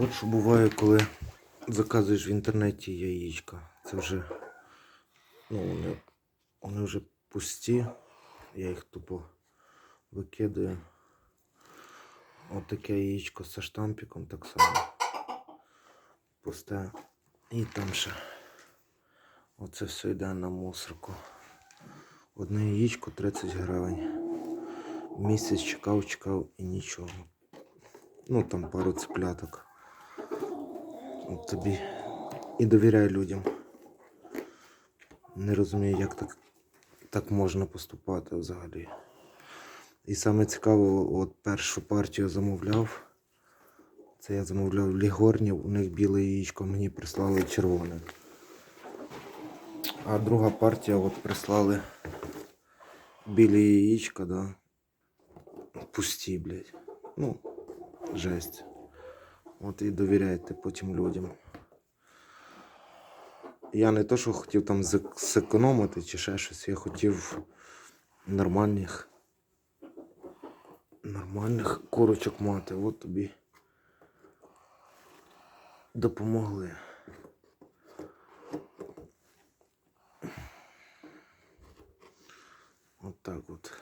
От що буває, коли заказуєш в інтернеті яєчка. Це вже, ну, вони, вони вже пусті. Я їх тупо викидаю. От таке яєчко зі штампиком так само. Пусте. І там ще. Оце все йде на мусорку. Одне яєчко 30 гривень. Місяць чекав, чекав і нічого. Ну там пару цепляток. Тобі. І довіряю людям. Не розумію, як так, так можна поступати взагалі. І саме цікаво, от першу партію замовляв. Це я замовляв лігорнів, у них біле яєчко, мені прислали червоне. А друга партія от прислали білі яєчка, да. Пусті, блядь. Ну, жесть. От і довіряйте потім людям. Я не то, що хотів там зекономити чи ще щось, я хотів нормальних. Нормальних курочок мати. От тобі допомогли. От так от.